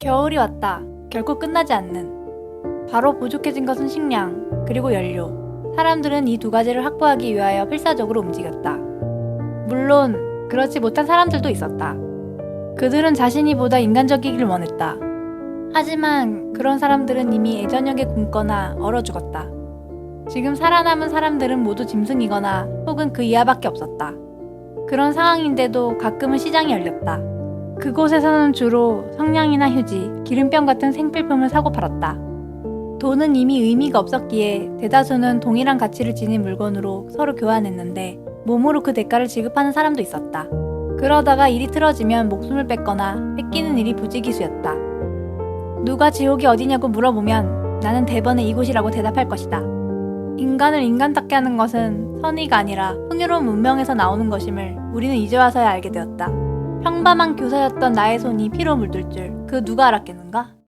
겨울이 왔다. 결코 끝나지 않는. 바로 부족해진 것은 식량, 그리고 연료. 사람들은 이 두 가지를 확보하기 위하여 필사적으로 움직였다. 물론, 그렇지 못한 사람들도 있었다. 그들은 자신이 보다 인간적이길 원했다. 하지만 그런 사람들은 이미 애저녁에 굶거나 얼어 죽었다. 지금 살아남은 사람들은 모두 짐승이거나 혹은 그 이하밖에 없었다. 그런 상황인데도 가끔은 시장이 열렸다. 그곳에서는 주로 성냥이나 휴지, 기름병 같은 생필품을 사고 팔았다. 돈은 이미 의미가 없었기에 대다수는 동일한 가치를 지닌 물건으로 서로 교환했는데 몸으로 그 대가를 지급하는 사람도 있었다. 그러다가 일이 틀어지면 목숨을 뺏거나 뺏기는 일이 부지기수였다. 누가 지옥이 어디냐고 물어보면 나는 대번에 이곳이라고 대답할 것이다. 인간을 인간답게 하는 것은 선의가 아니라 풍요로운 문명에서 나오는 것임을 우리는 이제 와서야 알게 되었다. 평범한 교사였던 나의 손이 피로 물들 줄 그 누가 알았겠는가?